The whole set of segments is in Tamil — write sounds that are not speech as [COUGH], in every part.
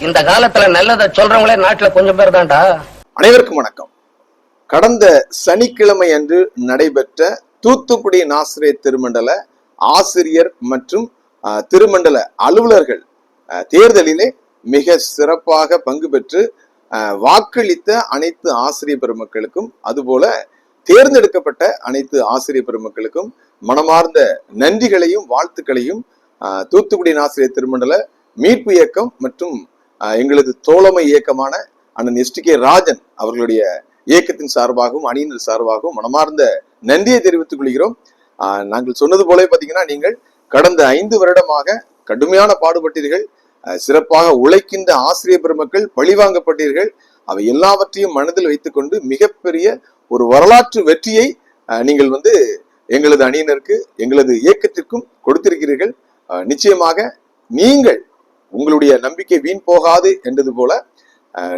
இந்த காலத்துல நல்லதை சொல்றவங்களே நாட்டுல கொஞ்சம் பேர் தான்டா. அனைவருக்கும் வணக்கம். கடந்த சனிக்கிழமை அன்று நடைபெற்ற தூத்துக்குடி நாசிரியர் திருமண்டல ஆசிரியர் மற்றும் திருமண்டல அலுவலர்கள் தேர்தலிலே மிக சிறப்பாக பங்கு பெற்று அஹ், வாக்களித்த அனைத்து ஆசிரியர் பெருமக்களுக்கும் அதுபோல தேர்ந்தெடுக்கப்பட்ட அனைத்து ஆசிரியர் பெருமக்களுக்கும் மனமார்ந்த நன்றிகளையும் வாழ்த்துக்களையும் தூத்துக்குடி ஆசிரியர் திருமண்டல மீட்பு இயக்கம் மற்றும் எங்களது தோழமை இயக்கமான அண்ணன் எஸ் கே ராஜன் அவர்களுடைய இயக்கத்தின் சார்பாகவும் அணியினர் சார்பாகவும் மனமார்ந்த நன்றியை தெரிவித்துக் கொள்கிறோம். நாங்கள் சொன்னது போல பார்த்தீங்கன்னா நீங்கள் கடந்த ஐந்து வருடமாக கடுமையான பாடுபட்டீர்கள். சிறப்பாக உழைக்கின்ற ஆசிரியர் பெருமக்கள் பழிவாங்கப்பட்டீர்கள் அவை எல்லாவற்றையும் மனதில் வைத்துக்கொண்டு மிகப்பெரிய ஒரு வரலாற்று வெற்றியை நீங்கள் வந்து எங்களது அணியினருக்கு எங்களது இயக்கத்திற்கும் கொடுத்திருக்கிறீர்கள். நிச்சயமாக நீங்கள் உங்களுடைய நம்பிக்கை வீண் போகாது என்றது போல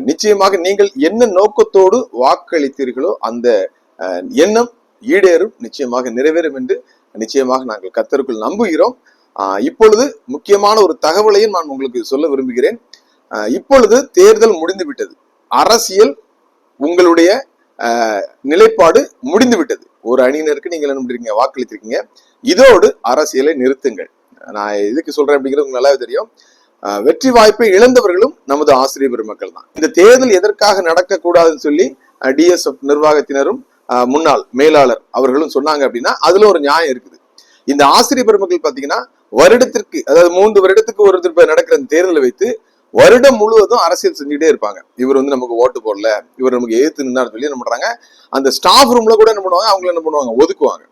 நிச்சயமாக நீங்கள் என்ன நோக்கத்தோடு வாக்களித்தீர்களோ அந்த அஹ், எண்ணம் ஈடேறும் நிச்சயமாக நிறைவேறும் என்று நிச்சயமாக நாங்கள் கத்தருக்குள் நம்புகிறோம். இப்பொழுது முக்கியமான ஒரு தகவலையும் நான் உங்களுக்கு சொல்ல விரும்புகிறேன். இப்பொழுது தேர்தல் முடிந்து விட்டது அரசியல் உங்களுடைய அஹ், நிலைப்பாடு முடிந்து விட்டது ஒரு அணியினருக்கு நீங்கள் என்ன பண்றீங்க வாக்களித்திருக்கீங்க. இதோடு அரசியலை நிறுத்துங்கள். நான் எதுக்கு சொல்றேன் அப்படிங்கிறது உங்களுக்கு நல்லாவே தெரியும். வெற்றி வாய்ப்பை இழந்தவர்களும் நமது ஆசிரியர் பெருமக்கள் தான். இந்த தேர்தல் எதற்காக நடக்கக்கூடாதுன்னு சொல்லி டிஎஸ்எஃப் நிர்வாகத்தினரும் முன்னாள் மேலாளர் அவர்களும் சொன்னாங்க அப்படின்னா அதுல ஒரு நியாயம் இருக்குது. இந்த ஆசிரியர் பெருமக்கள் பாத்தீங்கன்னா வருடத்திற்கு அதாவது மூன்று வருடத்துக்கு ஒரு திருப்ப நடக்கிற அந்த தேர்தலை வைத்து வருடம் முழுவதும் அரசியல் செஞ்சுக்கிட்டே இருப்பாங்க. இவர் வந்து நமக்கு ஓட்டு போடல இவர் நமக்கு எதிர்த்து நின்னார் சொல்லி என்ன பண்றாங்க அந்த ஸ்டாஃப் ரூம்ல கூட என்ன பண்ணுவாங்க அவங்கள என்ன பண்ணுவாங்க ஒதுக்குவாங்க.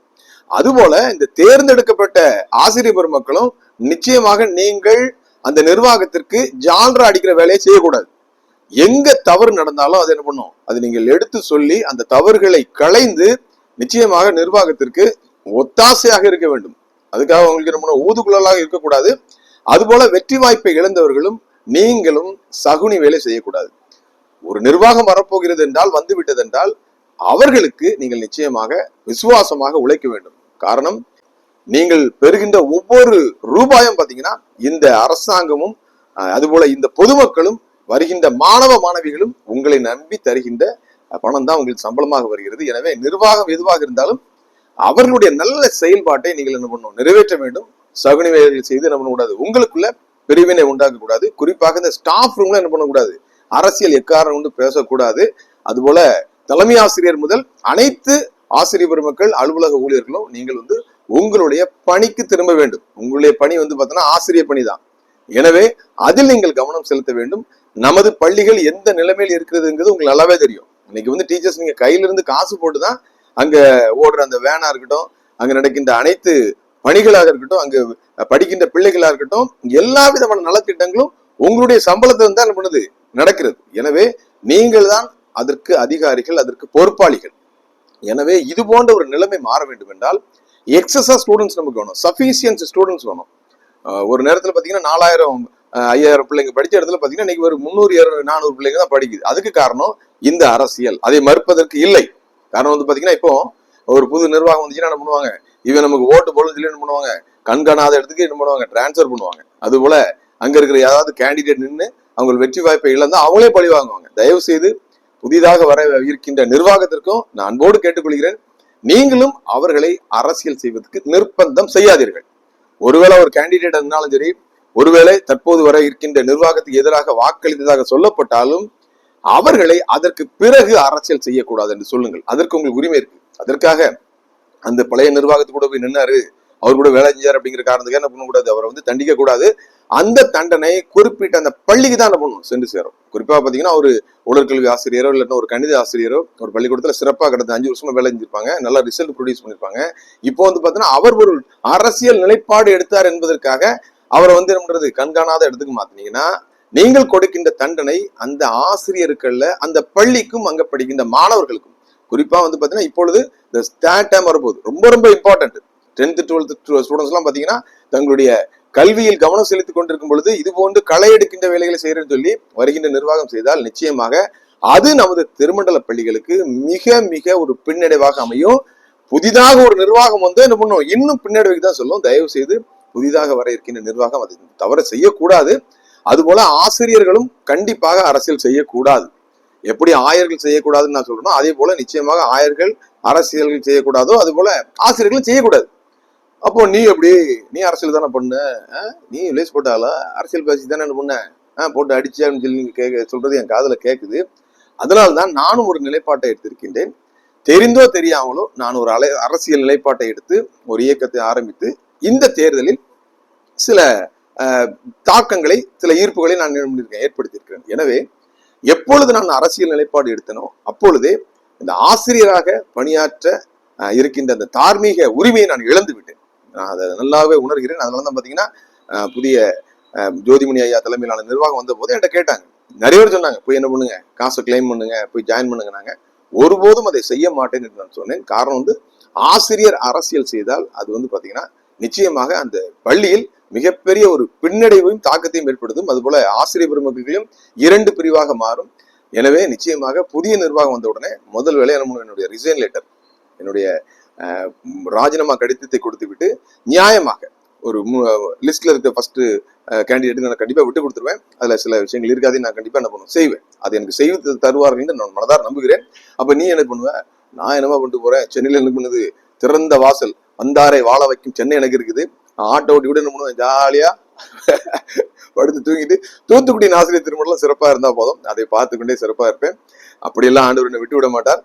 அதுபோல இந்த தேர்ந்தெடுக்கப்பட்ட ஆசிரியர் பெருமக்களும் நிச்சயமாக நீங்கள் அந்த நிர்வாகத்திற்கு ஜால்ரா அடிக்கிற வேலையை செய்யக்கூடாது. எங்க தவறு நடந்தாலும் அது என்ன பண்ணும்? அது நீங்கள் எடுத்து சொல்லி அந்த தவறுகளை களைந்து நிச்சயமாக நிர்வாகத்திற்கு ஒத்தாசையாக இருக்க வேண்டும். அதுக்காக உங்களுக்கு என்ன பண்ணும்? ஊதுகுழலாக இருக்கக்கூடாது. அதுபோல வெற்றி வாய்ப்பை இழந்தவர்களும் நீங்களும் சகுனி வேலை செய்யக்கூடாது. ஒரு நிர்வாகம் வரப்போகிறது என்றால் வந்து விட்டது என்றால் அவர்களுக்கு நீங்கள் நிச்சயமாக விசுவாசமாக உழைக்க வேண்டும். காரணம் நீங்கள் பெறுகின்ற ஒவ்வொரு ரூபாயும் பாத்தீங்கன்னா இந்த அரசாங்கமும் அதுபோல இந்த பொதுமக்களும் வருகின்ற மாணவ மாணவிகளும் உங்களை நம்பி தருகின்ற பணம் தான் உங்களுக்கு சம்பளமாக வருகிறது. எனவே நிர்வாகம் எதுவாக இருந்தாலும் அவர்களுடைய நல்ல செயல்பாட்டை நீங்கள் என்ன பண்ணணும் நிறைவேற்ற வேண்டும். சகுனி வேலைகள் செய்து என்ன பண்ணக்கூடாது உங்களுக்குள்ள பிரிவினை உண்டாக்க கூடாது குறிப்பாக இந்த ஸ்டாஃப் ரூம்ல என்ன பண்ணக்கூடாது அரசியல் எக்காரணம் கொண்டு பேசக்கூடாது. அதுபோல தலைமை ஆசிரியர் முதல் அனைத்து ஆசிரியர் பெருமக்கள் அலுவலக ஊழியர்களும் நீங்கள் வந்து உங்களுடைய பணிக்கு திரும்ப வேண்டும். உங்களுடைய பணி வந்து பார்த்தோன்னா ஆசிரியர் பணி தான் எனவே அதில் நீங்கள் கவனம் செலுத்த வேண்டும். நமது பள்ளிகள் எந்த நிலைமையில் இருக்கிறதுங்கிறது உங்களுக்கு நல்லாவே தெரியும். இன்னைக்கு வந்து டீச்சர்ஸ் நீங்க கையில இருந்து காசு போட்டு தான் அங்க ஓடுற அந்த வேனா இருக்கட்டும் அங்க நடக்கின்ற அனைத்து பணிகளாக இருக்கட்டும் அங்கு படிக்கின்ற பிள்ளைகளா இருக்கட்டும் எல்லா விதமான நலத்திட்டங்களும் உங்களுடைய சம்பளத்தை தான் என்ன பண்ணுது? நடக்கிறது. எனவே நீங்கள் தான் அதற்கு அதிகாரிகள் அதற்கு பொறுப்பாளிகள். எனவே இது போன்ற ஒரு நிலைமை மாற வேண்டும் என்றால் எக்ஸஸா ஸ்டூடெண்ட்ஸ் நமக்கு வேணும். சஃபிஷியன்ஸ் ஸ்டூடெண்ட்ஸ் வேணும். ஒரு நேரத்தில் பார்த்தீங்கன்னா நாலாயிரம் ஐயாயிரம் பிள்ளைங்க படித்த இடத்துல பார்த்தீங்கன்னா இன்னைக்கு ஒரு முந்நூறு இருநூறு நானூறு பிள்ளைங்க தான் படிக்குது. அதுக்கு காரணம் இந்த அரசியல். அதை மறுப்பதற்கு இல்லை. காரணம் வந்து பார்த்தீங்கன்னா இப்போ ஒரு புது நிர்வாகம் வந்துச்சுன்னா என்ன பண்ணுவாங்க? இவன் நமக்கு ஓட்டு போடணும்னு சொல்லி என்ன பண்ணுவாங்க? கண்காணாத இடத்துக்கு என்ன பண்ணுவாங்க? டிரான்ஸ்ஃபர் பண்ணுவாங்க. அது போல அங்க இருக்கிற ஏதாவது கேண்டிடேட் நின்று அவங்க வெற்றி வாய்ப்பை இழந்தா அவங்களே பழி வாங்குவாங்க. தயவு செய்து புதிதாக வர இருக்கின்ற நிர்வாகத்திற்கும் நான் அன்போடு கேட்டுக்கொள்கிறேன். நீங்களும் அவர்களை அரசியல் செய்வதற்கு நிர்பந்தம் செய்யாதீர்கள். ஒருவேளை ஒரு கேண்டிடேட் இருந்தாலும் சரி ஒருவேளை தற்போது வரை இருக்கின்ற நிர்வாகத்துக்கு எதிராக வாக்களித்ததாக சொல்லப்பட்டாலும் அவர்களை அதற்கு பிறகு அரசியல் செய்யக்கூடாது என்று சொல்லுங்கள். அதற்கு உங்களுக்கு உரிமை இருக்கு. அதற்காக அந்த பழைய நிர்வாகத்து கூட போய் நின்னாரு. அவர் கூட வேலை செஞ்சார் அப்படிங்கிற காரணத்துக்கு என்ன பண்ணக்கூடாது அவரை வந்து தண்டிக்க கூடாது. அந்த தண்டனை குறிப்பிட்ட அந்த பள்ளிக்கு தான் என்ன பண்ணணும்? சென்று சேரும். குறிப்பாக பார்த்தீங்கன்னா ஒரு உடற்கல்வி ஆசிரியரோ இல்லைன்னா ஒரு கணித ஆசிரியரோ ஒரு பள்ளிக்கூடத்தில் சிறப்பாக கடந்த அஞ்சு வருஷமா வேலை செஞ்சிருப்பாங்க. நல்ல ரிசல்ட் ப்ரொடியூஸ் பண்ணியிருப்பாங்க இப்போ வந்து பார்த்தீங்கன்னா அவர் ஒரு அரசியல் நிலைப்பாடு எடுத்தார் என்பதற்காக அவரை வந்து என்ன பண்றது? கண்காணாத இடத்துக்கு மாத்தினீங்கன்னா நீங்கள் கொடுக்கின்ற தண்டனை அந்த ஆசிரியருக்கள்ல அந்த பள்ளிக்கும் அங்க படிக்கின்ற மாணவர்களுக்கும். குறிப்பா வந்து பாத்தீங்கன்னா இப்பொழுது இந்த ஸ்டாட் டைம் வரப்போகுது. ரொம்ப ரொம்ப இம்பார்ட்டன்ட் டென்த் டுவெல்த் ஸ்டூடெண்ட்ஸ் எல்லாம் பாத்தீங்கன்னா தங்களுடைய கல்வியில் கவனம் செலுத்திக் கொண்டிருக்கும் பொழுது இது போன்று களை எடுக்கின்ற வேலைகளை செய்யறேன்னு சொல்லி வருகின்ற நிர்வாகம் செய்தால் நிச்சயமாக அது நமது திருமண்டல பள்ளிகளுக்கு மிக மிக ஒரு பின்னடைவாக அமையும். புதிதாக ஒரு நிர்வாகம் வந்து என்ன பண்ணும்? இன்னும் பின்னடைவுக்கு தான் சொல்லும். தயவு செய்து புதிதாக வர இருக்கின்ற நிர்வாகம் அது தவற செய்யக்கூடாது. அதுபோல ஆசிரியர்களும் கண்டிப்பாக அரசியல் செய்யக்கூடாது. எப்படி ஆயர்கள் செய்யக்கூடாதுன்னு நான் சொல்றேனோ அதே போல நிச்சயமாக ஆயர்கள் அரசியல்கள் செய்யக்கூடாதோ அது போல ஆசிரியர்களும் செய்யக்கூடாது. அப்போ நீ எப்படி? நீ அரசியல் தானே பண்ண நீ லேஸ் போட்டால அரசியல் பேசி தானே என்ன பண்ண? ஆ, போட்டு அடிச்சு அப்படின்னு சொல்லி நீங்க கேட்க சொல்றது என் காதில் கேட்குது அதனால தான் நானும் ஒரு நிலைப்பாட்டை எடுத்திருக்கின்றேன். தெரிந்தோ தெரியாமலோ நான் ஒரு அலை அரசியல் நிலைப்பாட்டை எடுத்து ஒரு இயக்கத்தை ஆரம்பித்து இந்த தேர்தலில் சில தாக்கங்களை சில ஈர்ப்புகளை நான் நிறுவனிருக்கேன், ஏற்படுத்தியிருக்கிறேன். எனவே எப்பொழுது நான் அரசியல் நிலைப்பாடு எடுத்தனோ அப்பொழுதே இந்த ஆசிரியராக பணியாற்ற இருக்கின்ற அந்த தார்மீக உரிமையை நான் இழந்து விட்டேன் நான் அதை நல்லாவே உணர்கிறேன். அதனால தான் பார்த்தீங்கன்னா புதிய ஜோதிமணி ஐயா தலைமையிலான நிர்வாகம் வந்த போது என்கிட்ட கேட்டாங்க. நிறைய பேர் சொன்னாங்க போய் என்ன பண்ணுங்க? காசை கிளைம் பண்ணுங்க போய் ஜாயின் பண்ணுங்க ஒருபோதும் அதை செய்ய மாட்டேன் என்று நான் சொன்னேன். காரணம் வந்து ஆசிரியர் அரசியல் செய்தால் அது வந்து பாத்தீங்கன்னா நிச்சயமாக அந்த பள்ளியில் மிகப்பெரிய ஒரு பின்னடைவையும் தாக்கத்தையும் ஏற்படுத்தும். அதுபோல ஆசிரியர் பெருமக்களையும் இரண்டு பிரிவாக மாறும். எனவே நிச்சயமாக புதிய நிர்வாகம் வந்த உடனே முதல் வேலை என்ன பண்ணுவேன்? என்னுடைய ரிசைன் லெட்டர் என்னுடைய ராஜினாமா கடிதத்தை கொடுத்து விட்டு நியாயமாக ஒரு லிஸ்ட்ல இருக்க ஃபர்ஸ்ட் கேண்டிடேட் நான் கண்டிப்பா விட்டு கொடுத்துருவேன். அதுல சில விஷயங்கள் இருக்காது நான் கண்டிப்பா என்ன பண்ணுவேன்? செய்வேன். அது எனக்கு செய்து தருவார்கள் நான் மனதார நம்புகிறேன். அப்ப நீ என்ன பண்ணுவ? நான் என்னமா பண்ணிட்டு போறேன்? சென்னையில என்ன பண்ணுது? திறந்த வாசல் வந்தாரை வாழ வைக்கும் சென்னை எனக்கு இருக்குது. ஆட்டோ ஓட்டி கூட என்ன பண்ணுவேன்? ஜாலியா [LAUGHS] படுத்து தூங்கிட்டு தூத்துக்குடி ஆசிரியர் திருமணம் சிறப்பா இருந்தா போதும். அதை பார்த்து கொண்டே சிறப்பா இருப்பேன். அப்படியெல்லாம் ஆண்டவர் என்னை விட்டு விட மாட்டார்.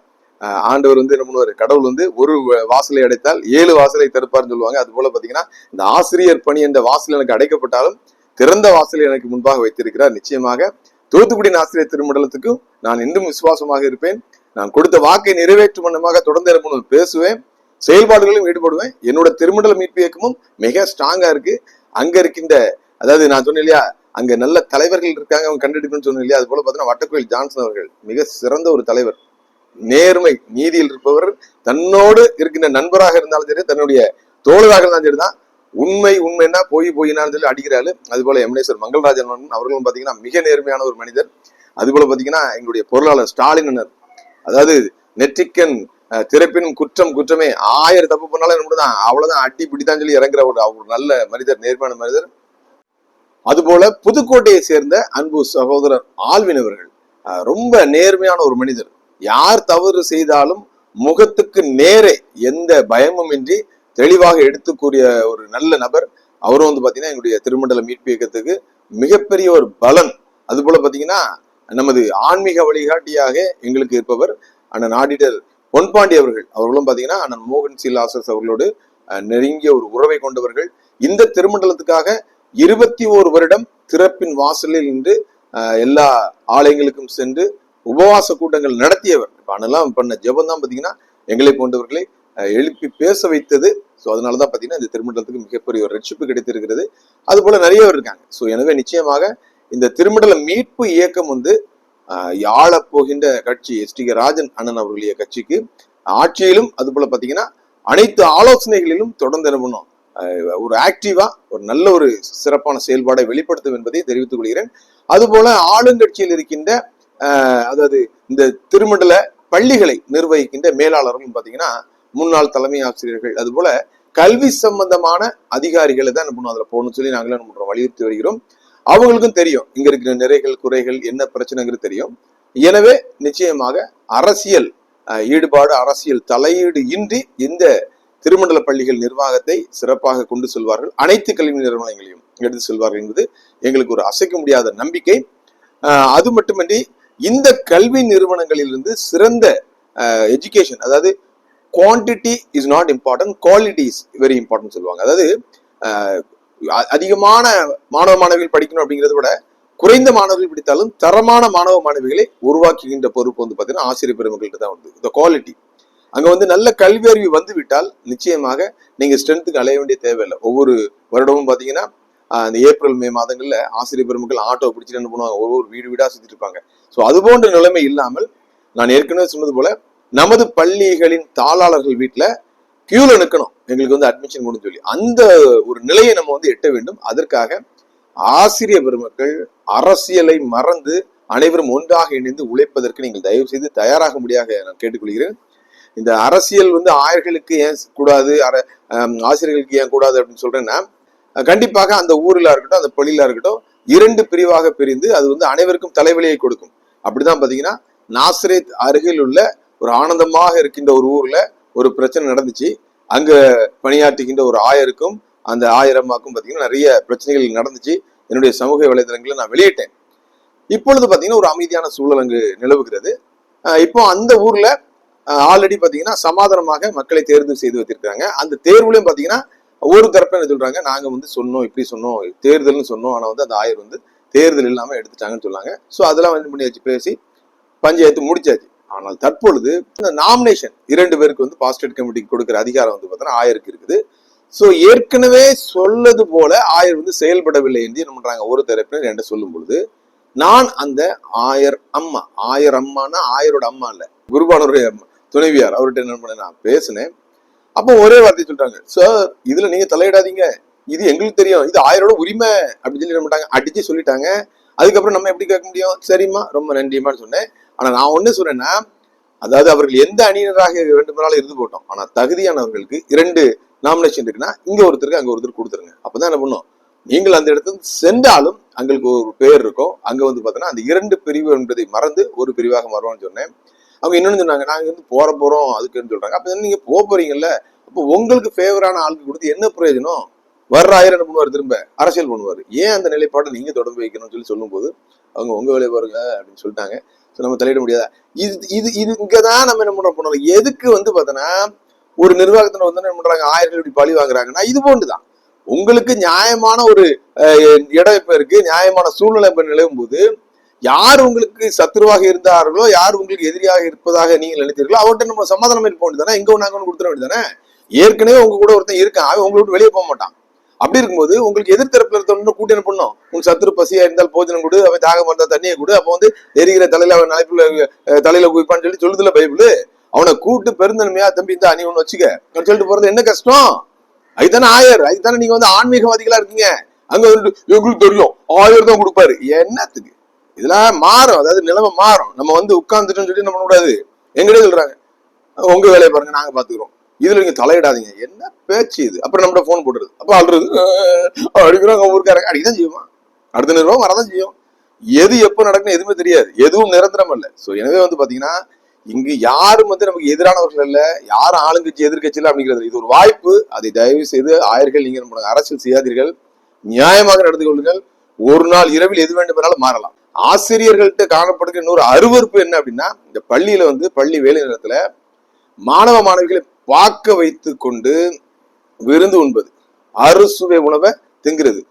ஆண்டவர் வந்து என்ன பண்ணுவார்? கடவுள் வந்து ஒரு வாசலை அடைத்தால் ஏழு வாசலை தடுப்பார்னு சொல்லுவாங்க. அது போல பாத்தீங்கன்னா இந்த ஆசிரியர் பணி என்ற வாசல் எனக்கு அடைக்கப்பட்டாலும் திறந்த வாசலை எனக்கு முன்பாக வைத்திருக்கிறார். நிச்சயமாக தூத்துக்குடி ஆசிரியர் திருமண்டலத்துக்கும் நான் இன்னும் விசுவாசமாக இருப்பேன். நான் கொடுத்த வாக்கை நிறைவேற்றும் வண்ணமாக தொடர்ந்து என்ன பேசுவேன். செயல்பாடுகளிலும் ஈடுபடுவேன். என்னோட திருமண்டல மீட்பு இயக்கமும் மிக ஸ்ட்ராங்கா இருக்கு. அங்க இருக்கின்ற அதாவது நான் சொன்னேன் இல்லையா அங்க நல்ல தலைவர்கள் இருக்காங்க அவங்க கண்டெடுக்கணும்னு சொன்னேன் இல்லையா அது போல பார்த்தீங்கன்னா வட்டக்கோயில் ஜான்சன் அவர்கள் மிக சிறந்த ஒரு தலைவர். நேர்மை நீதியில் இருப்பவர் தன்னோடு இருக்கின்ற நண்பராக இருந்தாலும் சரி தன்னுடைய தோழராக இருந்தாலும் சரிதான் உண்மை உண்மைன்னா போய் போயினாலும் சொல்லி அடிக்கிறாரு. அது போல எம்னேஸ்வர் மங்கள்ராஜன் அவர்களும் பாத்தீங்கன்னா மிக நேர்மையான ஒரு மனிதர். அது போல பாத்தீங்கன்னா எங்களுடைய பொருளாளர் ஸ்டாலின் அதாவது நெற்றிக்கன் அஹ், திறப்பினும் குற்றம் குற்றமே. ஆயிரம் தப்பு பண்ணாலும் என்ன பண்ணுதான் அவ்வளவுதான் அடி பிடித்தான் சொல்லி இறங்குற ஒரு அவர் நல்ல மனிதர் நேர்மையான மனிதர். அதுபோல புதுக்கோட்டையை சேர்ந்த அன்பு சகோதரர் ஆல்வின் அவர்கள் ரொம்ப நேர்மையான ஒரு மனிதர். யார் தவறு செய்தாலும் முகத்துக்கு நேரே எந்த பயமும் இன்றி தெளிவாக எடுத்து கூறிய ஒரு நல்ல நபர். அவரும் வந்து பார்த்தீங்கன்னா எங்களுடைய திருமண்டல மீட்பு இயக்கத்துக்கு மிகப்பெரிய ஒரு பலன். அது போல பார்த்தீங்கன்னா நமது ஆன்மீக வழிகாட்டியாக எங்களுக்கு இருப்பவர் அண்ணன் ஆடிட்டர் பொன்பாண்டி அவர்கள். அவர்களும் பார்த்தீங்கன்னா அண்ணன் மோகன் சிலாசஸ் அவர்களோடு நெருங்கிய ஒரு உறவை கொண்டவர்கள். இந்த திருமண்டலத்துக்காக இருபத்தி ஓரு வருடம் திறப்பின் வாசலில் நின்று எல்லா ஆலயங்களுக்கும் சென்று உபவாச கூட்டங்கள் நடத்தியவர். அதெல்லாம் அண்ணெல்லாம் பண்ண ஜெபம் தான் பார்த்தீங்கன்னா எங்களை போன்றவர்களை எழுப்பி பேச வைத்தது. ஸோ அதனால தான் பார்த்தீங்கன்னா இந்த திருமண்டலத்துக்கு மிகப்பெரிய ஒரு ரட்சிப்பு கிடைத்திருக்கிறது. அது போல நிறைய பேர் இருக்காங்க. ஸோ எனவே நிச்சயமாக இந்த திருமண்டல மீட்பு இயக்கம் வந்து யாழப் போகின்ற கட்சி எஸ். டி. கே. ராஜன் அண்ணன் அவர்களுடைய கட்சிக்கு ஆட்சியிலும் அது போல பார்த்தீங்கன்னா அனைத்து ஆலோசனைகளிலும் தொடர்ந்து என்ன பண்ணும் ஒரு ஆக்டிவா ஒரு நல்ல ஒரு சிறப்பான செயல்பாடை வெளிப்படுத்தும் என்பதை தெரிவித்துக் கொள்கிறேன். அதுபோல ஆளுங்கட்சியில் இருக்கின்ற அதாவது இந்த திருமண்டல பள்ளிகளை நிர்வகிக்கின்ற மேலாளர்களும் பார்த்தீங்கன்னா முன்னாள் தலைமை ஆசிரியர்கள். அதுபோல கல்வி சம்பந்தமான அதிகாரிகளை தான் என்ன பண்ணுவோம் அதுல போகணும்னு சொல்லி நாங்களும் என்ன வலியுறுத்தி வருகிறோம். அவங்களுக்கும் தெரியும் இங்க இருக்கிற நிறைகள் குறைகள் என்ன பிரச்சனைங்கிறது தெரியும். எனவே நிச்சயமாக அரசியல் ஈடுபாடு அரசியல் தலையீடு இன்றி இந்த திருமண்டல பள்ளிகள் நிர்வாகத்தை சிறப்பாக கொண்டு செல்வார்கள். அனைத்து கல்வி நிறுவனங்களையும் எடுத்து செல்வார்கள் என்பது எங்களுக்கு ஒரு அசைக்க முடியாத நம்பிக்கை. அது மட்டுமின்றி இந்த கல்வி நிறுவனங்களிலிருந்து சிறந்த எஜுகேஷன் அதாவது quantity is not important quality is very important சொல்லுவாங்க. அதாவது அ- அதிகமான மாணவ மாணவிகள் படிக்கணும் அப்படிங்கிறத விட குறைந்த மாணவர்கள் படித்தாலும் தரமான மாணவ மாணவிகளை உருவாக்குகின்ற பொறுப்பு வந்து பார்த்தீங்கன்னா ஆசிரியர் பெருமக்கள்கிட்ட தான் வந்து இந்த குவாலிட்டி அங்க வந்து நல்ல கல்வி அறிவு வந்து விட்டால் நிச்சயமாக நீங்க ஸ்ட்ரென்த்துக்கு அலைய வேண்டிய தேவையில்லை. ஒவ்வொரு வருடமும் பாத்தீங்கன்னா இந்த ஏப்ரல் மே மாதங்களில் ஆசிரியர் பெருமக்கள் ஆட்டோ பிடிச்சிட்டு என்ன பண்ணுவாங்க? ஒவ்வொரு வீடு வீடாக சுற்றிட்டு இருப்பாங்க. ஸோ அது போன்ற நிலைமை இல்லாமல் நான் ஏற்கனவே சொன்னது போல நமது பள்ளிகளின் தாளாளர்கள் வீட்டில் கியூல நிற்கணும் எங்களுக்கு வந்து அட்மிஷன் கொடுன்னு சொல்லி. அந்த ஒரு நிலையை நம்ம வந்து எட்ட வேண்டும். அதற்காக ஆசிரியர் பெருமக்கள் அரசியலை மறந்து அனைவரும் ஒன்றாக இணைந்து உழைப்பதற்கு நீங்கள் தயவு செய்து தயாராக முடியாக நான் கேட்டுக்கொள்கிறேன். இந்த அரசியல் வந்து ஆயர்களுக்கு ஏன் கூடாது? அர ஆசிரியர்களுக்கு ஏன் கூடாது அப்படின்னு சொல்றேன்னா கண்டிப்பாக அந்த ஊரில் இருக்கட்டும் அந்த பள்ளியில இருக்கட்டும் இரண்டு பிரிவாக பிரிந்து அது வந்து அனைவருக்கும் தலைவலியை கொடுக்கும். அப்படிதான் பாத்தீங்கன்னா நாசரேத் அருகில் உள்ள ஒரு ஆனந்தமாக இருக்கின்ற ஒரு ஊர்ல ஒரு பிரச்சனை நடந்துச்சு. அங்க பணியாற்றுகின்ற ஒரு ஆயருக்கும் அந்த ஆயிரமாக்கும் பாத்தீங்கன்னா நிறைய பிரச்சனைகள் நடந்துச்சு. என்னுடைய சமூக வலைதளங்களை நான் வெளியிட்டேன். இப்பொழுது பாத்தீங்கன்னா ஒரு அமைதியான சூழல் அங்கு நிலவுகிறது. இப்போ அந்த ஊர்ல ஆல்ரெடி பாத்தீங்கன்னா சமாதானமாக மக்களை தேர்வு செய்து வைத்திருக்காங்க அந்த தேர்வுலயும் பாத்தீங்கன்னா ஒரு தரப்பு என்ன சொல்றாங்க? நாங்க வந்து சொன்னோம் இப்படி சொன்னோம் தேர்தல்னு சொன்னோம். ஆனா வந்து அந்த ஆயர் வந்து தேர்தல் இல்லாம எடுத்துட்டாங்கன்னு சொன்னாங்க. ஸோ அதெல்லாம் வந்து பண்ணியாச்சு பேசி பஞ்சாயத்து முடிச்சாச்சு. ஆனால் தற்பொழுது இந்த நாமினேஷன் இரண்டு பேருக்கு வந்து பாஸ்டேட் கமிட்டிக்கு கொடுக்குற அதிகாரம் வந்து பார்த்தோன்னா ஆயருக்கு இருக்குது. ஸோ ஏற்கனவே சொல்லது போல ஆயர் வந்து செயல்படவில்லை என்று என்ன பண்றாங்க? ஒரு தரப்பினர் என்று சொல்லும் பொழுது நான் அந்த ஆயர் அம்மா. ஆயர் அம்மானா ஆயரோட அம்மா இல்லை. குருபானருடைய அம்மா துணைவியார் அவர்கிட்ட என்ன பண்ண நான் பேசினேன். அப்போ ஒரே வார்த்தை சொல்றாங்க சார் இதுல நீங்க தலையிடாதீங்க. இது எங்களுக்கு தெரியும். இது ஆயரோட உரிமை. அப்படின்னு சொல்லி என்ன அடிச்சு சொல்லிட்டாங்க. அதுக்கப்புறம் நம்ம எப்படி கேட்க முடியும்? சரிம்மா ரொம்ப நன்றிம்மான்னு சொன்னேன். ஆனா நான் ஒண்ணு சொன்னேன்னா அதாவது அவர்கள் எந்த அணியினராக வேண்டுமானாலும் இருந்து போட்டோம். ஆனா தகுதியானவர்களுக்கு இரண்டு நாமினேஷன் இருக்குன்னா இங்க ஒருத்தருக்கு அங்க ஒருத்தர் கொடுத்துருங்க. அப்பதான் என்ன பண்ணும்? நீங்கள் அந்த இடத்துக்கு சென்றாலும் அங்களுக்கு ஒரு பேர் இருக்கும். அங்க வந்து பாத்தீங்கன்னா அந்த இரண்டு பிரிவு என்பதை மறந்து ஒரு பிரிவாக மாறுவான்னு சொன்னேன். அவங்க இன்னொன்னு சொன்னாங்க நாங்க வந்து போற போறோம் அதுக்குன்னு சொல்றாங்க. அப்ப நீங்க போக போறீங்கல்ல அப்போ உங்களுக்கு ஃபேவரான ஆளுக்கு கொடுத்து என்ன பிரயோஜனம்? வர்ற ஆயிரம் என்ன பண்ணுவார் திரும்ப? அரசியல் பண்ணுவார். ஏன் அந்த நிலைப்பாட்டை நீங்க தொடர்ந்து வைக்கணும்னு சொல்லி சொல்லும்போது அவங்க உங்க வேலையை பாருங்க அப்படின்னு சொல்லிட்டாங்க. ஸோ நம்ம தலையிட முடியாதா? இது இது இது இங்கதான் நம்ம என்ன பண்றோம் பண்ணணும் எதுக்கு வந்து பார்த்தோன்னா ஒரு நிர்வாகத்தினர் வந்து என்ன பண்றாங்க? ஆயிரம் இப்படி பழி வாங்குறாங்கன்னா இது போன்றுதான். உங்களுக்கு நியாயமான ஒரு இடம் இப்ப இருக்கு நியாயமான சூழ்நிலை இப்போ நிலவும் போது யார் உங்களுக்கு சத்துருவாக இருந்தார்களோ யார் உங்களுக்கு எதிரியாக இருப்பதாக நீங்கள் நினைத்தீர்களோ அவர்கிட்ட நம்ம சமாதானம் இருக்க வேண்டியதானே எங்க ஒண்ணு ஒன்று கொடுத்துட வேண்டியதானே ஏற்கனவே உங்க கூட ஒருத்தன் இருக்கான் அவன் உங்களை விட்டு வெளியே போக மாட்டான். அப்படி இருக்கும்போது உங்களுக்கு எதிர்த்தரப்புல இருந்தவன கூட்டி என்ன பண்ணும் உங்க சத்துரு பசியா இருந்தால் போஜனம் கொடு அவன் தாகம் இருந்தால் தண்ணியை கொடு அப்போ வந்து எரிகிற தலையில அவன் நினைப்புல தலையில குவிப்பான்னு சொல்லி சொல்லுதுல பைபிள்? அவனை கூட்டு பெருந்தன்மையா தம்பி இந்த நீ ஒன்று வச்சுக்க. சொல்லிட்டு போறது என்ன கஷ்டம்? அதுதானே ஆயர். அதுதானே நீங்க வந்து ஆன்மீகவாதிகளா இருக்கீங்க. அங்க வந்து எங்களுக்கு தெரியும். ஆயர் தான் கொடுப்பாரு. என்னத்துக்கு? இதெல்லாம் மாறும். அதாவது நிலைமை மாறும். நம்ம வந்து உட்காந்துட்டோம்னு சொல்லி நம்ம கூடாது? எங்கிட்ட சொல்றாங்க. உங்க வேலையை பாருங்க நாங்க பாத்துக்கிறோம் இதுல நீங்க தலையிடாதீங்க. என்ன பேச்சு இது? அப்புறம் நம்மகிட்ட போன் போடுறது அப்ப அழுறது அடிக்கிறாங்க ஊருக்காரங்க. அடிக்கதான் செய்யுமா அடுத்த நிர்வாகம் வரதான் செய்யும். எது எப்ப நடக்குன்னு எதுவுமே தெரியாது. எதுவும் நிரந்தரம் இல்ல சோ எனவே வந்து பாத்தீங்கன்னா இங்கு யாரும் வந்து நமக்கு எதிரானவர்கள் இல்ல யாரும் ஆளுங்கட்சி எதிர்கட்சி இல்ல. அப்படிங்கிறது இது ஒரு வாய்ப்பு. அதை தயவு செய்து ஆயர்கள் நீங்க நம்ம அரசியல் செய்யாதீர்கள். நியாயமாக நடந்து கொள்ளுங்கள். ஒரு நாள் இரவில் எது வேண்டுமானாலும் மாறலாம். ஆசிரியர்கள்ட்ட காணப்படுகிற இன்னொரு அருவருப்பு என்ன அப்படின்னா இந்த பள்ளியில வந்து பள்ளி வேலை நேரத்துல மாணவ மாணவிகளை பார்க்க வைத்து கொண்டு விருந்து உண்பது. அறுசுவை உணவை திங்கிறது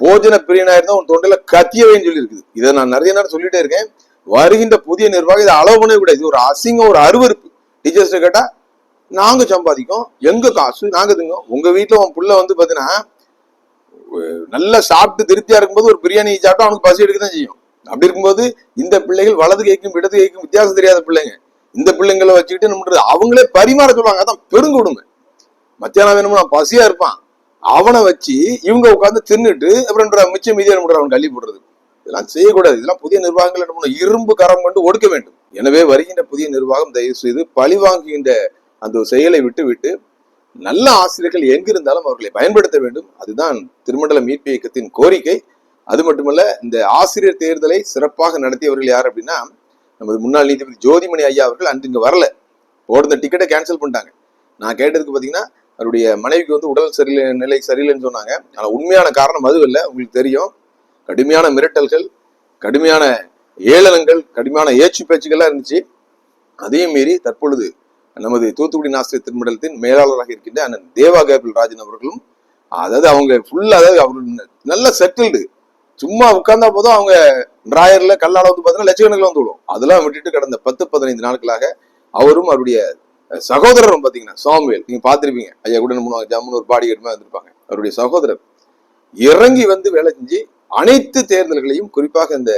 போஜன பிரியனா இருந்தா உன் தொண்டையில கத்தியவைன்னு சொல்லி இருக்குது இதை நான் நிறைய நேரம் சொல்லிட்டே இருக்கேன். வருகின்ற புதிய நிர்வாகம் இதை அளவு பண்ணவே கூடாது. இது ஒரு அசிங்கம் ஒரு அருவருப்பு. டீச்சர்ஸ் கேட்டா நாங்க சம்பாதிக்கோம். எங்க காசு? நாங்க திங்கோம் உங்க வீட்டுல உன் புள்ள வந்து பாத்தீங்கன்னா நல்லா சாப்பிட்டு திருப்தியா இருக்கும்போது ஒரு பிரியாணி சாப்பிட்டா அவனுக்கு பசி எடுக்க தான் செய்யும். அப்படி இருக்கும்போது இந்த பிள்ளைகள் வலது கைக்கும் இடது கைக்கும் வித்தியாசம் தெரியாத பிள்ளைங்க. இந்த பிள்ளைங்களை வச்சுக்கிட்டு நம்ம அவங்களே பரிமாற சொல்லுவாங்க. அதான் பெருங்கொடுமை. மத்தியானம் வேணும்னா பசியா இருப்பான். அவனை வச்சு இவங்க உட்காந்து தின்னுட்டு அப்புறம் மிச்சம் மீதியா என்ன அவன் கல்வி போடுறது. இதெல்லாம் செய்யக்கூடாது. இதெல்லாம் புதிய நிர்வாகங்கள் என்ன பண்ணணும் இரும்பு கரம் கொண்டு ஒடுக்க வேண்டும். எனவே வருகின்ற புதிய நிர்வாகம் தயவு செய்து பழி வாங்குகின்ற அந்த செயலை விட்டு விட்டு நல்ல ஆசிரியர்கள் எங்கிருந்தாலும் அவர்களை பயன்படுத்த வேண்டும். அதுதான் திருமண்டல மீட்பு இயக்கத்தின் கோரிக்கை. அது மட்டுமல்ல இந்த ஆசிரியர் தேர்தலை சிறப்பாக நடத்தியவர்கள் யார் அப்படின்னா நமது முன்னாள் நீதிபதி ஜோதிமணி ஐயா அவர்கள் அன்று இங்கே வரல. போடுற டிக்கெட்டை கேன்சல் பண்ணிட்டாங்க. நான் கேட்டதுக்கு பார்த்தீங்கன்னா அவருடைய மனைவிக்கு வந்து உடல் சரியில்லை நிலை சரியில்லைன்னு சொன்னாங்க. ஆனால் உண்மையான காரணம் அது இல்லை. உங்களுக்கு தெரியும். கடுமையான மிரட்டல்கள் கடுமையான ஏளனங்கள் கடுமையான ஏச்சு பேச்சுகள்லாம் இருந்துச்சு. அதையும் மீறி தற்பொழுது நமது தூத்துக்குடி நாசிரியர் திருமண்டலத்தின் மேலாளராக இருக்கின்ற அண்ணன் தேவா கேபிள் ராஜன் அவர்களும் அதாவது அவங்க ஃபுல்லாக அதாவது அவர் நல்ல செட்டில்டு சும்மா உட்கார்ந்தா போதும் அவங்க டிராயர்ல கல்லால வந்து பார்த்தீங்கன்னா லட்சக்கணக்கில் வந்து விடும் அதெல்லாம் விட்டுட்டு கடந்த பத்து பதினைந்து நாட்களாக அவரும் அவருடைய சகோதரரும் பாத்தீங்கன்னா சாமுவேல் நீங்க பார்த்துருப்பீங்க. ஐயா கூட மூணு பண்ணுவாங்க ஜம்முன்னு ஒரு பாடி கட்டுமா வந்திருப்பாங்க. அவருடைய சகோதரர். இறங்கி வந்து வேலை செஞ்சு அனைத்து தேர்தல்களையும் குறிப்பாக இந்த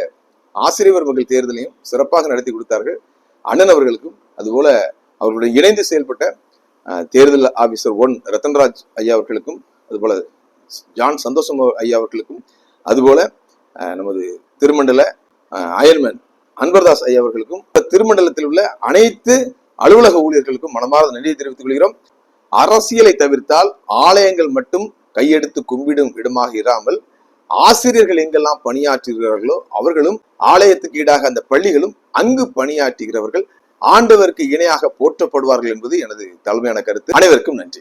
ஆசிரியர் மகள் தேர்தலையும் சிறப்பாக நடத்தி கொடுத்தார்கள். அண்ணன் அவர்களுக்கும் அதுபோல அவர்களுடன் இணைந்து செயல்பட்ட தேர்தல் ஆபீசர் ஒன் ரத்தன்ராஜ் ஐயா அவர்களுக்கும் அதுபோல ஜான் சந்தோஷம் ஐயா அவர்களுக்கும் அதுபோல நமது திருமண்டல அயல்மேன் அன்பர்தாஸ் ஐயா அவர்களுக்கும் திருமண்டலத்தில் உள்ள அனைத்து அலுவலக ஊழியர்களுக்கும் மனமார்ந்த நன்றியை தெரிவித்துக் கொள்கிறோம். அரசியலை தவிர்த்தால் ஆலயங்கள் மட்டும் கையெடுத்து கும்பிடும் இடமாக இராமல் ஆசிரியர்கள் எங்கெல்லாம் பணியாற்றுகிறார்களோ அவர்களும் ஆலயத்துக்கு ஈடாக அந்த பள்ளிகளும் அங்கு பணியாற்றுகிறவர்கள் ஆண்டவருக்கு இணையாக போற்றப்படுவார்கள் என்பது எனது தலைமையான கருத்து. அனைவருக்கும் நன்றி.